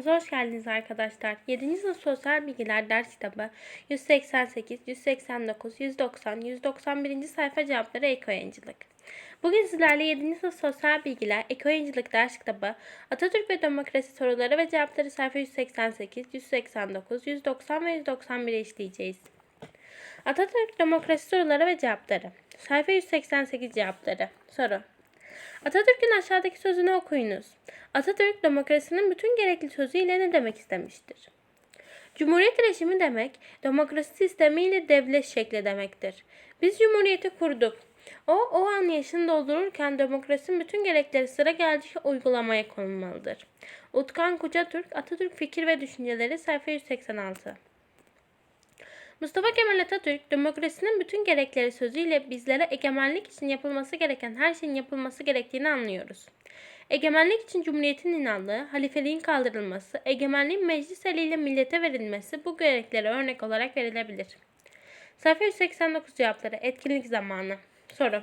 Kanalımıza hoş geldiniz arkadaşlar. 7. sınıf sosyal bilgiler ders kitabı 188, 189, 190, 191. sayfa cevapları ekoyayıncılık. Bugün sizlerle 7. sınıf sosyal bilgiler ekoyayıncılık ders kitabı Atatürk ve demokrasi soruları ve cevapları sayfa 188, 189, 190 ve 191'i işleyeceğiz. Atatürk demokrasi soruları ve cevapları. Sayfa 188 cevapları. Soru. Atatürk'ün aşağıdaki sözünü okuyunuz. Atatürk demokrasinin bütün gerekli sözüyle ne demek istemiştir? Cumhuriyet rejimi demek, demokrasi sistemiyle devlet şekli demektir. Biz cumhuriyeti kurduk. O, o an yaşını doldururken demokrasinin bütün gerekleri sıra geldiği uygulamaya konulmalıdır. Utkan Kocatürk, Atatürk Fikir ve Düşünceleri sayfa 186 Mustafa Kemal Atatürk, demokrasinin bütün gerekleri sözüyle bizlere egemenlik için yapılması gereken her şeyin yapılması gerektiğini anlıyoruz. Egemenlik için Cumhuriyet'in inandığı, halifeliğin kaldırılması, egemenliğin meclis eliyle millete verilmesi bu gereklere örnek olarak verilebilir. Sayfa 189 cevapları etkinlik zamanı. Soru.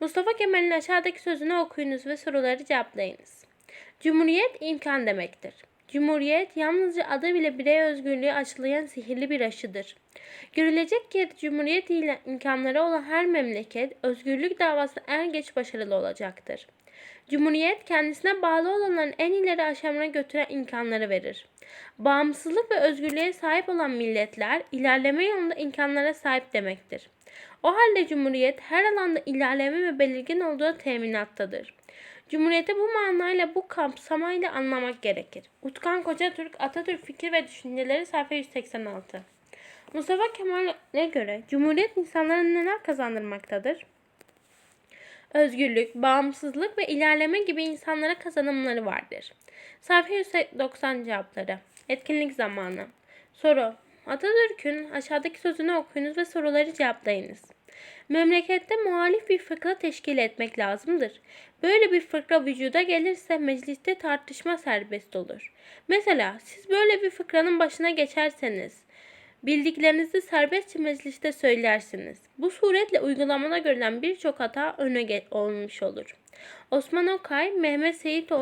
Mustafa Kemal'in aşağıdaki sözünü okuyunuz ve soruları cevaplayınız. Cumhuriyet imkan demektir. Cumhuriyet yalnızca adı bile birey özgürlüğü aşılayan sihirli bir aşıdır. Görülecek ki Cumhuriyet ile imkanları olan her memleket özgürlük davası en geç başarılı olacaktır. Cumhuriyet kendisine bağlı olanların en ileri aşamına götüren imkanları verir. Bağımsızlık ve özgürlüğe sahip olan milletler ilerleme yolunda imkanlara sahip demektir. O halde Cumhuriyet her alanda ilerleme ve belirgin olduğu teminattadır. Cumhuriyeti bu manayla bu kapsamayla anlamak gerekir. Utkan Kocatürk, Atatürk Fikir ve Düşünceleri sayfa 186 Mustafa Kemal'e göre Cumhuriyet insanlara neler kazandırmaktadır? Özgürlük, bağımsızlık ve ilerleme gibi insanlara kazanımları vardır. Sayfa 190 cevapları. Etkinlik zamanı. Soru. Atatürk'ün aşağıdaki sözünü okuyunuz ve soruları cevaplayınız. Memlekette muhalif bir fıkra teşkil etmek lazımdır. Böyle bir fıkra vücuda gelirse mecliste tartışma serbest olur. Mesela siz böyle bir fıkranın başına geçerseniz Bildiklerinizi serbestçe mecliste söylersiniz. Bu suretle uygulamada görülen birçok hata öne olmuş olur. Osman Okay, Mehmet Seyit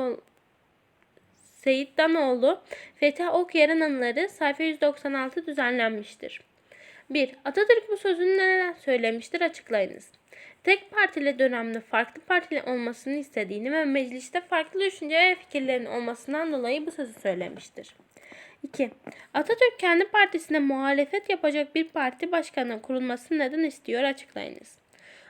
Seyit Danoğlu, Fethi Okyar'ın anıları sayfa 196 düzenlenmiştir. 1. Atatürk bu sözünü neler söylemiştir açıklayınız. Tek partili dönemde farklı partili olmasını istediğini ve mecliste farklı düşünce ve fikirlerin olmasından dolayı bu sözü söylemiştir. 2. Atatürk kendi partisine muhalefet yapacak bir parti başkanı kurulmasını neden istiyor açıklayınız.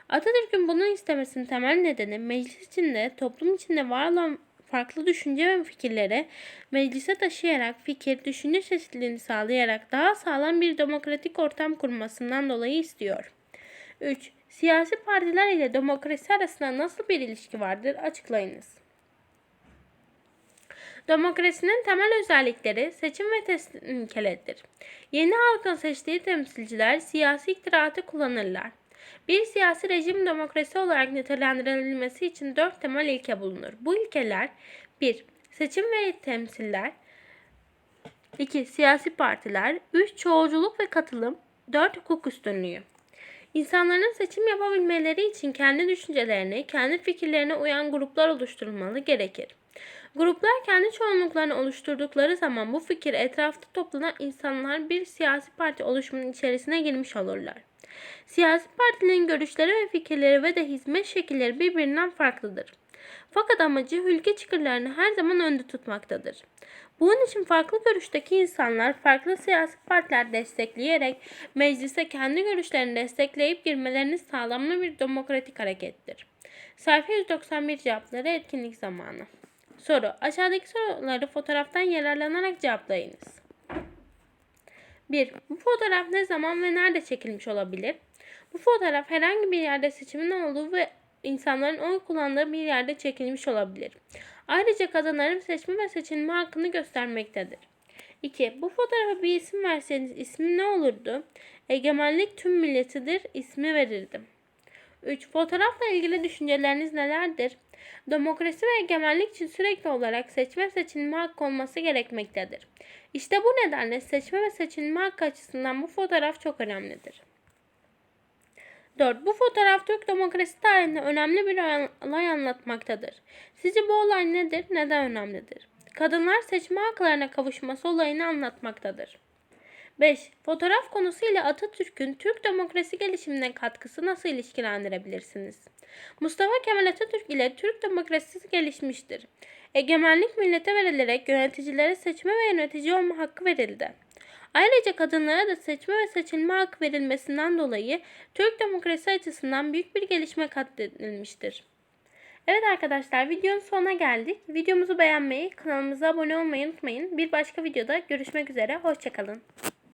Atatürk'ün bunu istemesinin temel nedeni meclis içinde, toplum içinde var olan farklı düşünce ve fikirleri meclise taşıyarak fikir, düşünce çeşitliliğini sağlayarak daha sağlam bir demokratik ortam kurmasından dolayı istiyor. 3. Siyasi partiler ile demokrasi arasında nasıl bir ilişki vardır açıklayınız. Demokrasinin temel özellikleri seçim ve teslimkelettir. Yeni halkın seçtiği temsilciler siyasi iktidarı kullanırlar. Bir siyasi rejim demokrasi olarak nitelendirilmesi için dört temel ilke bulunur. Bu ilkeler 1. Seçim ve temsiller 2. Siyasi partiler 3. Çoğulculuk ve katılım 4. Hukuk üstünlüğü İnsanların seçim yapabilmeleri için kendi düşüncelerini, kendi fikirlerine uyan gruplar oluşturulmalı gerekir. Gruplar kendi çoğunluklarını oluşturdukları zaman bu fikir etrafta toplanan insanlar bir siyasi parti oluşumunun içerisine girmiş olurlar. Siyasi partilerin görüşleri ve fikirleri ve de hizmet şekilleri birbirinden farklıdır. Fakat amacı ülke çıkarlarını her zaman önde tutmaktadır. Bunun için farklı görüşteki insanlar farklı siyasi partiler destekleyerek meclise kendi görüşlerini destekleyip girmelerini sağlamlı bir demokratik harekettir. Sayfa 191 cevapları etkinlik zamanı. Soru. Aşağıdaki soruları fotoğraftan yararlanarak cevaplayınız. 1. Bu fotoğraf ne zaman ve nerede çekilmiş olabilir? Bu fotoğraf herhangi bir yerde seçimin olduğu ve insanların oy kullandığı bir yerde çekilmiş olabilir. Ayrıca kadınların seçme ve seçilme hakkını göstermektedir. 2. Bu fotoğrafa bir isim verseniz ismi ne olurdu? Egemenlik tüm milletidir ismi verirdim. 3. Fotoğrafla ilgili düşünceleriniz nelerdir? Demokrasi ve egemenlik için sürekli olarak seçme ve seçilme hakkı olması gerekmektedir. İşte bu nedenle seçme ve seçilme hakkı açısından bu fotoğraf çok önemlidir. 4. Bu fotoğraf Türk demokrasi tarihinde önemli bir olay anlatmaktadır. Sizce bu olay nedir? Neden önemlidir? kadınlar seçme haklarına kavuşması olayını anlatmaktadır. 5. Fotoğraf konusu ile Atatürk'ün Türk demokrasi gelişimine katkısı nasıl ilişkilendirebilirsiniz? Mustafa Kemal Atatürk ile Türk demokrasisi gelişmiştir. Egemenlik millete verilerek yöneticilere seçme ve yönetici olma hakkı verildi. Ayrıca kadınlara da seçme ve seçilme hakkı verilmesinden dolayı Türk demokrasi açısından büyük bir gelişme kaydedilmiştir. Evet arkadaşlar videonun sonuna geldik. Videomuzu beğenmeyi, kanalımıza abone olmayı unutmayın. Bir başka videoda görüşmek üzere. Hoşçakalın.